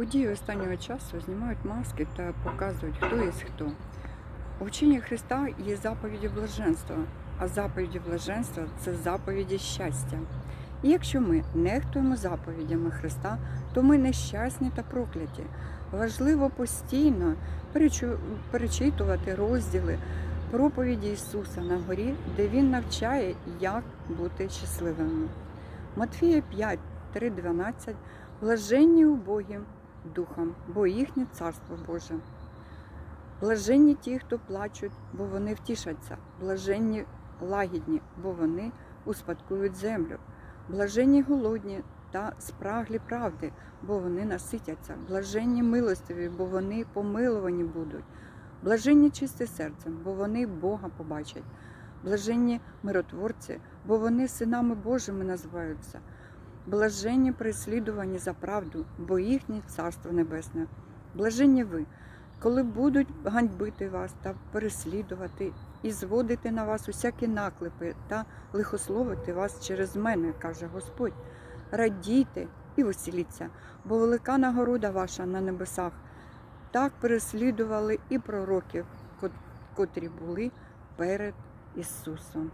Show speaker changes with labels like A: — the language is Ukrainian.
A: Події останнього часу знімають маски та показують, хто є хто. У вченні Христа є заповіді блаженства, а заповіді блаженства це заповіді щастя. І якщо ми нехтуємо заповідями Христа, то ми нещасні та прокляті. Важливо постійно перечитувати розділи проповіді Ісуса на горі, де Він навчає, як бути щасливими. Матфія 5, 3, 12 Блаженні убогі духом, бо їхнє царство Боже. Блаженні ті, хто плачуть, бо вони втішаться. Блаженні лагідні, бо вони успадкують землю. Блаженні голодні та спраглі правди, бо вони наситяться. Блаженні милостиві, бо вони помилувані будуть. Блаженні чисті серцем, бо вони Бога побачать. Блаженні миротворці, бо вони синами Божими називаються. Блаженні переслідувані за правду, бо їхнє царство небесне. Блаженні ви, коли будуть ганьбити вас та переслідувати і зводити на вас усякі наклепи та лихословити вас через мене, каже Господь. Радійте і веселіться, бо велика нагорода ваша на небесах. Так переслідували і пророків, котрі були перед Ісусом.